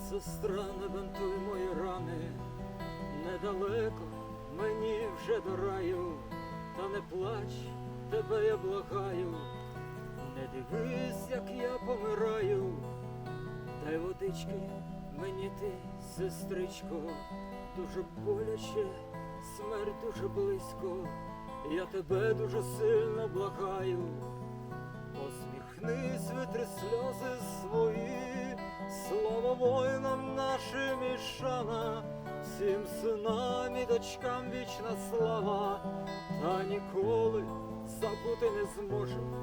Медсестра, не бинтуй мої рани, недалеко мені вже до раю, та не плач, тебе я благаю, не дивись, як я помираю, дай водички мені ти, сестричко, дуже боляче, смерть дуже близько, я тебе дуже сильно благаю. Посміхнись, витри сльози свої, слава воїнам нашим і шана, всім синам і дочкам вічна слава, та ніколи забути не зможем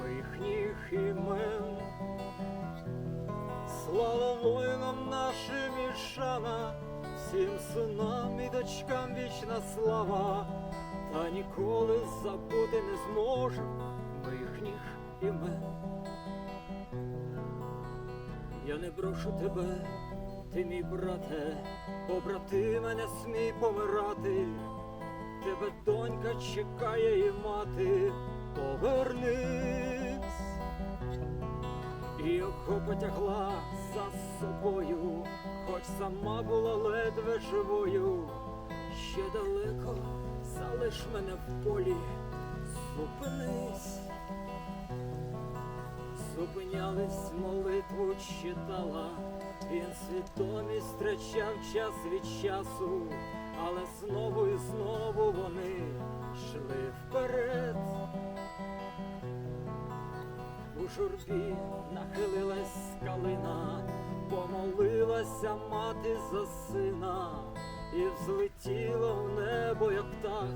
ми їхніх імен. Слава воїнам нашим і шана, всім синам і дочкам вічна слава, та ніколи забути не зможем ми їхніх імен. Я не брошу тебе, ти мій брате, побратиме не смій помирати, тебе донька чекає і мати, повернись. І його потягла за собою, хоч сама була ледве живою. Ще далеко залиш мене в полі, зупинись. Зупинялись, молитву читала, він свідомість втрачав час від часу, але знову і знову вони йшли вперед. У журбі нахилилась калина, помолилася мати за сина, і взлетіла в небо, як птах,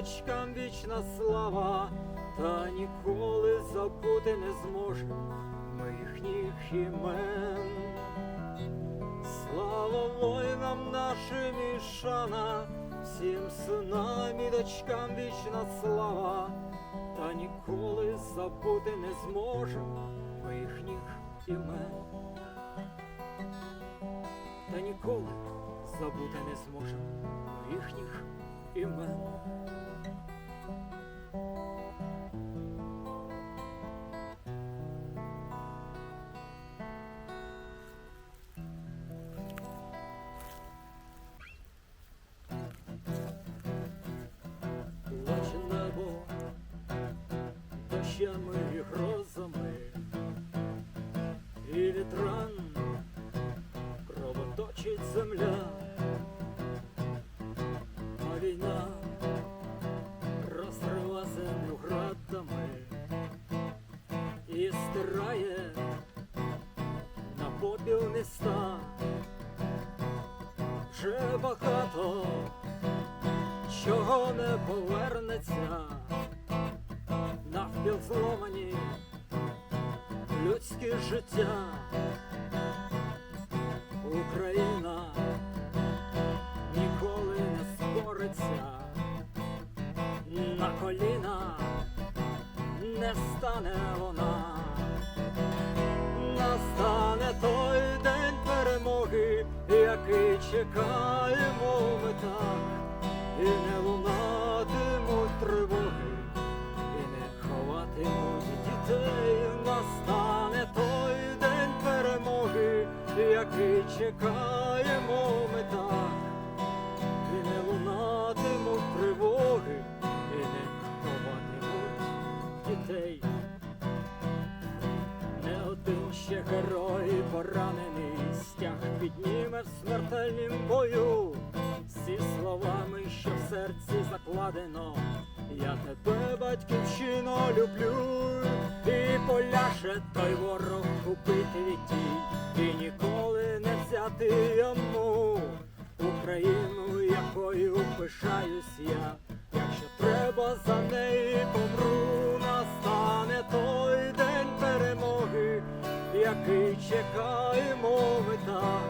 дочкам вічна слава, та ніколи забути не зможемо ми їхніх імен. Слава воїнам нашим і шана, всім синам і дочкам вічна слава, та ніколи забути не зможемо ми їхніх імен. Та ніколи забути не зможемо їхніх імен. Грозами, і вітран кровоточить земля, а війна розрива землю градами і стирає на попіл міста. Вже багато чого не повернеться, навпіл зломані людське життя. Україна ніколи не скориться, на коліна не стане вона, чекаємо ми так, і не лунатимуть тривоги, і не ховатимуть дітей. Не один ще герой поранений, стяг підніме в смертельнім бою. Всі словами, що в серці закладено, я тебе, батьківщино, люблю, і поляше той ворог пишаюсь я, якщо треба за неї помру, настане той день перемоги, який чекаємо ми так,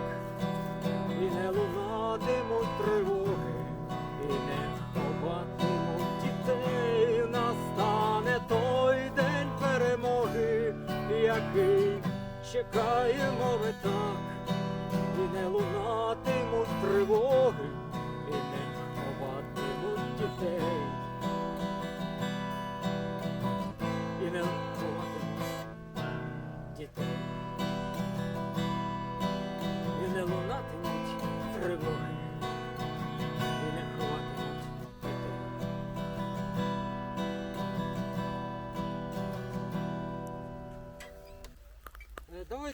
і не лунатимуть тривоги, і не ховатимуть дітей, настане той день перемоги, який чекаємо ми так,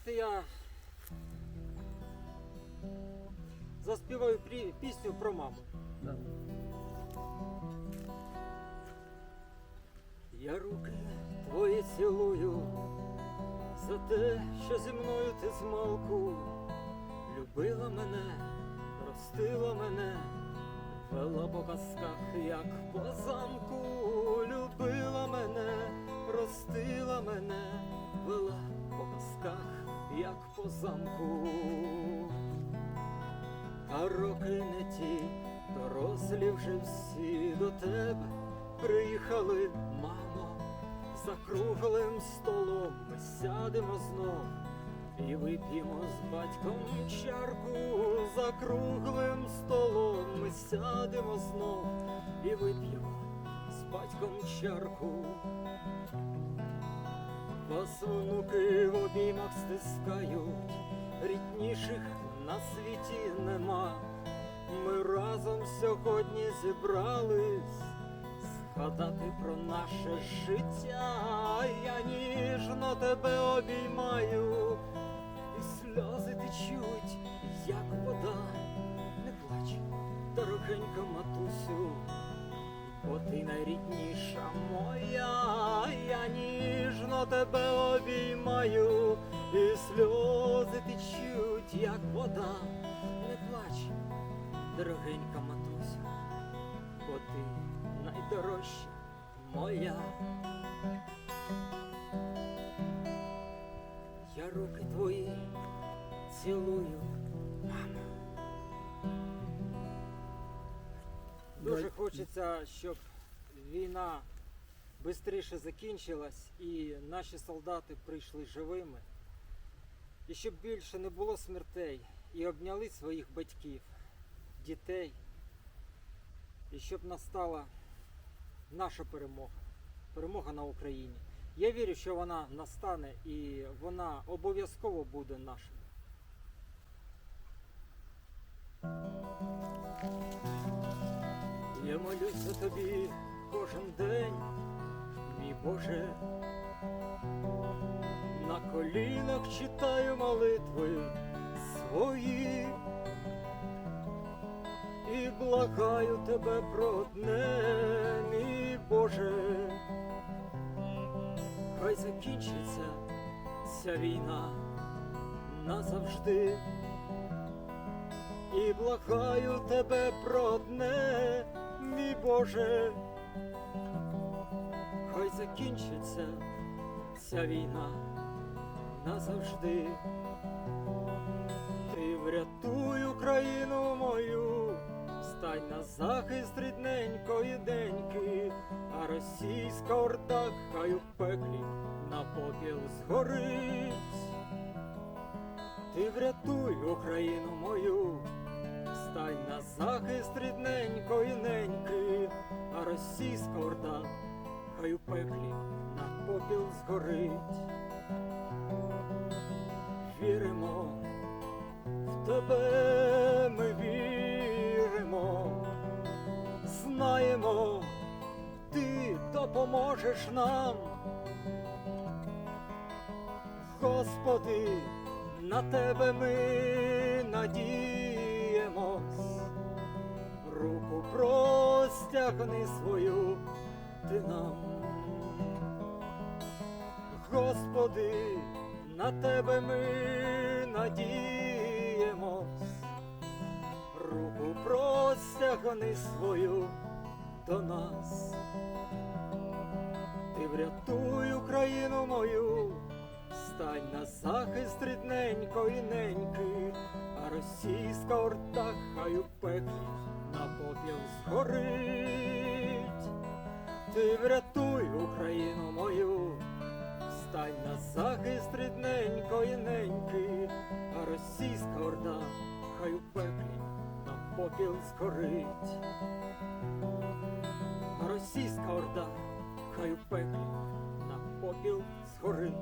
давайте я заспіваю пісню про маму. Да. Я руки твої цілую за те, що зі мною ти змалку любила мене, ростила мене, вела по казках, як по замку, любила мене, ростила мене, вела по казках, як по замку. А роки не ті, дорослі вже всі до тебе приїхали, мамо, за круглим столом ми сядемо знов і вип'ємо з батьком чарку, за круглим столом ми сядемо знов і вип'ємо з батьком чарку. Вас внуки в обіймах стискають, рідніших на світі нема. Ми разом сьогодні зібрались згадати про наше життя. Я ніжно тебе обіймаю, і сльози течуть, як вода. Не плач, дорогенька матусю, бо ти найрідніша моя, я ніжно тебе обіймаю, і сльози течуть, як вода. Не плач, дорогенька матусю, бо ти найдорожча моя. Я руки твої цілую, Дуже хочеться, щоб війна швидше закінчилась і наші солдати прийшли живими. І щоб більше не було смертей і обняли своїх батьків, дітей. І щоб настала наша перемога, перемога на Україні. Я вірю, що вона настане і вона обов'язково буде нашою. Молюся тобі кожен день, мій Боже. На колінах читаю молитви свої і благаю тебе про одне, мій Боже. Хай закінчиться ця війна назавжди. І благаю тебе про одне, мій Боже. Хай закінчиться ця війна назавжди. Ти врятуй Україну мою, стань на захист рідненької деньки, а російська орда хай у пеклі на попіл згорить. Ти врятуй Україну мою, стань на захист рідненької неньки, а російська орда хай у пеклі на попіл згорить. Віримо в тебе, ми віримо, знаємо, ти допоможеш нам. Господи, на тебе ми надіємось, простягни свою ти нам. Господи, на тебе ми надіємось, руку простягни свою до нас. Ти врятуй Україну мою, стань на захист рідненької неньки, а російська орда хай у пеклі на попіл згорить. Ти врятуй Україну мою, стань на захист рідненької неньки, а російська орда хай у пеклі на попіл згорить. А російська орда хай у пеклі попіл згорить.